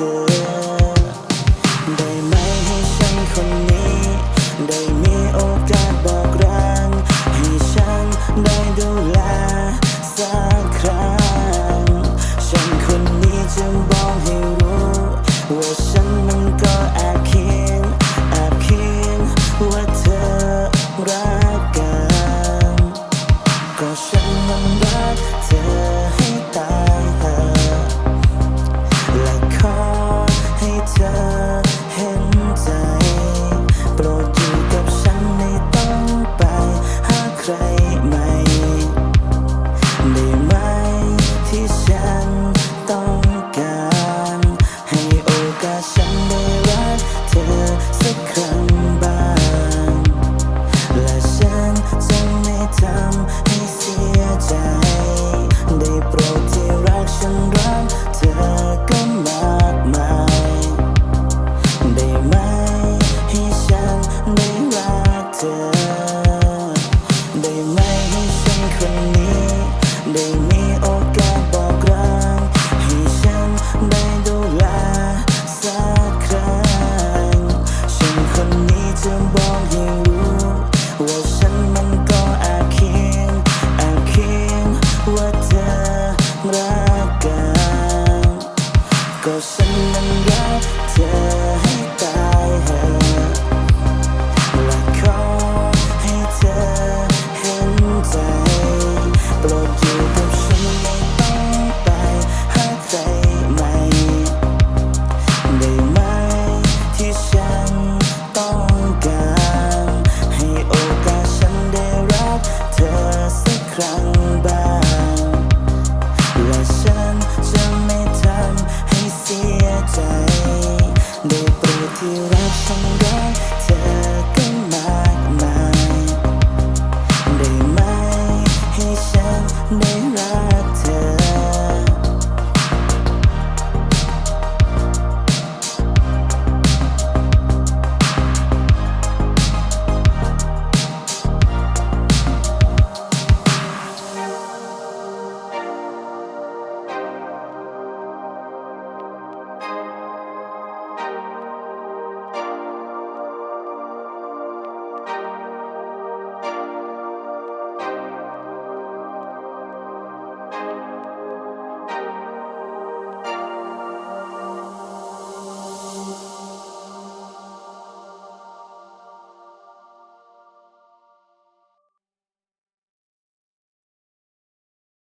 สืได้ไหมให้ฉันคนนี้ ได้มีโอกาสบอก จะบอกยิ่งรู้ว่าฉันมันก็อาเคียงอาเคียงว่าเธอรักกันก็ฉันนั้นรักเธอ